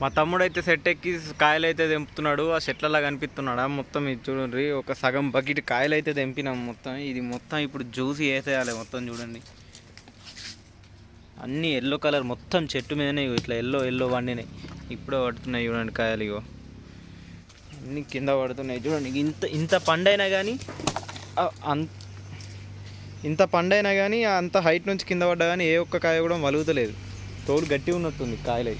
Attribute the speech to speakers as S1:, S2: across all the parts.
S1: మా తమ్ముడు అయితే సెట్ ఎక్కి కాయలు అయితే తెంపుతున్నాడు. ఆ చెట్లలా కనిపిస్తున్నాడా? మొత్తం ఇది చూడండి. ఒక సగం బకెట్ కాయలు అయితే తెంపినాం మొత్తం. ఇది మొత్తం ఇప్పుడు జ్యూస్ వేసేయాలి మొత్తం చూడండి. అన్నీ ఎల్లో కలర్ మొత్తం చెట్టు మీదనే ఇగో ఇట్లా ఎల్లో ఎల్లో వండినాయి ఇప్పుడే పడుతున్నాయి చూడండి కాయలు ఇగో. అన్నీ కింద పడుతున్నాయి. చూడండి ఇంత ఇంత పండైనా కానీ అంత ఇంత పండైనా కానీ అంత హైట్ నుంచి కింద పడ్డా కానీ ఏ ఒక్క కాయ కూడా వలుగుతలేదు తోలు గట్టి ఉన్నట్టుంది కాయలు.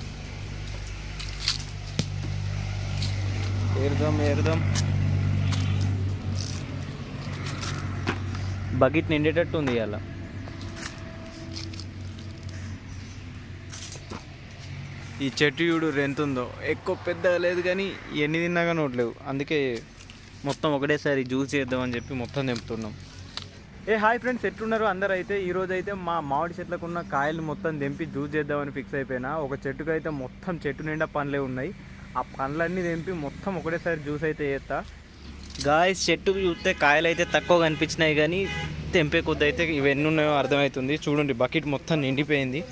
S1: ఏరుదాం ఏరుదాం. బకెట్ నిండేటట్టు ఉంది ఇవాళ ఈ చెట్టు చూడు ఎంత ఉందో ఎక్కువ పెద్దగా లేదు కానీ ఎన్ని తిన్నాగా నోట్లేవు. అందుకే మొత్తం ఒకటేసారి జ్యూస్ చేద్దామని చెప్పి మొత్తం తెంపుతున్నాం. ఏ హాయ్ ఫ్రెండ్స్ ఎట్లున్నారు అందరూ అయితే ఈ రోజు అయితే మా మామిడి చెట్లకు ఉన్న కాయలు మొత్తం తెంపి జ్యూస్ చేద్దామని ఫిక్స్ అయిపోయినా. ఒక చెట్టుకు అయితే మొత్తం చెట్టు నిండా పండ్లే ఉన్నాయి. ఆ పండ్లన్నీ తెంపి మొత్తం ఒకటేసారి జ్యూస్ అయితే చేస్తా. గాయస్ చెట్టు చూస్తే కాయలు అయితే తక్కువ కనిపించినాయి కానీ తెంపే కొద్ది అయితే ఇవి ఎన్ని ఉన్నాయో అర్థమవుతుంది చూడండి బకెట్ మొత్తం నిండిపోయింది.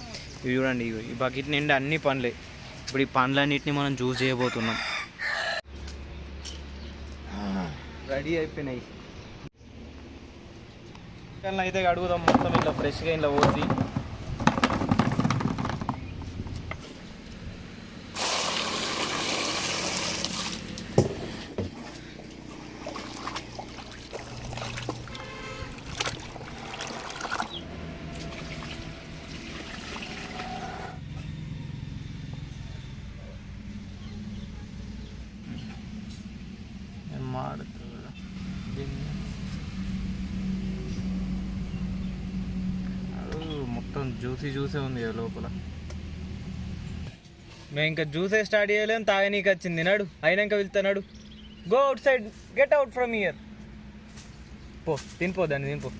S1: ఇవి చూడండి ఇవి. ఈ బకెట్ నిండి అన్ని పండ్లే. ఇప్పుడు ఈ పండ్లన్నిటిని మనం జ్యూస్ చేయబోతున్నాం. రెడీ అయిపోయినాయి. చికెన్లు అయితే అడుగుదాం మొత్తం ఇట్లా ఫ్రెష్గా ఇట్లా పోసి ಮಾಡ್ತೇವೆ మొత్తం జ్యూసీ జ్యూసే ఉంది కదా లోపల. మేము ఇంకా జ్యూసే స్టార్ట్ చేయలేము తాగనీకి వచ్చింది. నడు అయినాక వెళ్తున్నాడు go outside get out from here పో తినిపో దాన్ని తినిపో.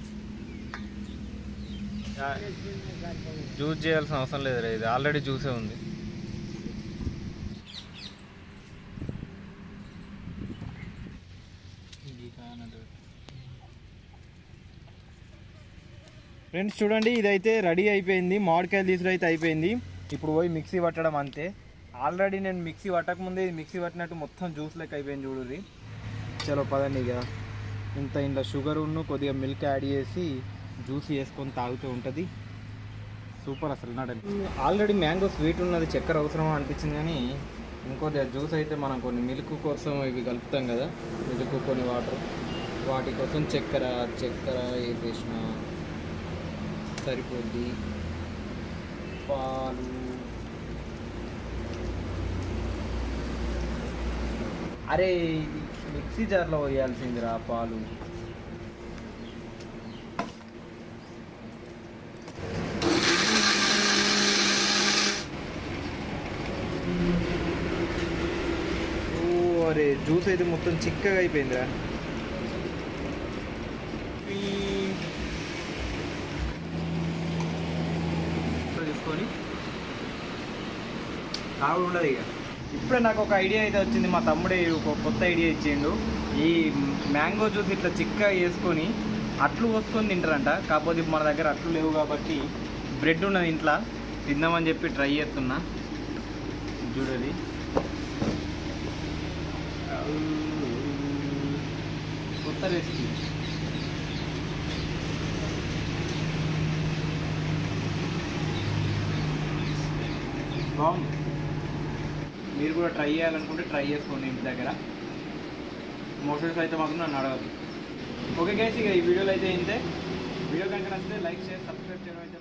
S1: జ్యూస్ చేయాల్సిన అవసరం లేదు ఇది ఆల్రెడీ జ్యూసే ఉంది. ఫ్రెండ్స్ చూడండి ఇదైతే రెడీ అయిపోయింది. మామిడికాయలు తీసుడు అయితే అయిపోయింది. ఇప్పుడు పోయి మిక్సీ పట్టడం అంతే. ఆల్రెడీ నేను మిక్సీ పట్టకముందే ఇది మిక్సీ పట్టినట్టు మొత్తం జ్యూస్ లెక్క అయిపోయింది చూడుది చలో పదండి ఇక. ఇంత ఇంత షుగర్ ఉన్ను కొద్దిగా మిల్క్ యాడ్ చేసి జ్యూస్ వేసుకొని తాగుతూ ఉంటుంది. సూపర్ అసలు నాడండి ఆల్రెడీ మ్యాంగో స్వీట్ ఉన్నది చక్కెర అవసరమా అనిపించింది కానీ ఇంకోటి జ్యూస్ అయితే మనం కొన్ని మిల్క్ కోసం ఇవి కలుపుతాం కదా మిల్క్ కొన్ని వాటర్. వాటి కోసం చక్కెర చక్కెర వేసేసిన సరిపోద్ది. పాలు. అరే ఇది మిక్సీ జార్లో వేయాల్సిందిరా పాలు. ఓ అరే జ్యూస్ అయితే మొత్తం చిక్కగా అయిపోయిందిరా. తాగుడు ఉండదు ఇక. ఇప్పుడే నాకు ఒక ఐడియా అయితే వచ్చింది మా తమ్ముడే ఒక కొత్త ఐడియా ఇచ్చిండు. ఈ మ్యాంగో జ్యూస్ ఇట్లా చిక్కగా వేసుకొని అట్లు పోసుకొని తింటారంట. కాకపోతే ఇప్పుడు మన దగ్గర అట్లు లేవు కాబట్టి బ్రెడ్ ఉన్నది ఇంట్లో. తిందామని చెప్పి ట్రై చేస్తున్నా. చూడది. కొత్త రెసిపీ బాగుంది. మీరు కూడా ట్రై చేయాలనుకుంటే ట్రై చేసుకోండి ఇంటి దగ్గర. మోషన్స్ అయితే మాత్రం నన్ను అడగదు. ఓకే గైస్ ఇక ఈ వీడియోలో అయితే ఇంతే. వీడియో కనుక నచ్చితే లైక్ షేర్ సబ్స్క్రైబ్ చేయడం అయితే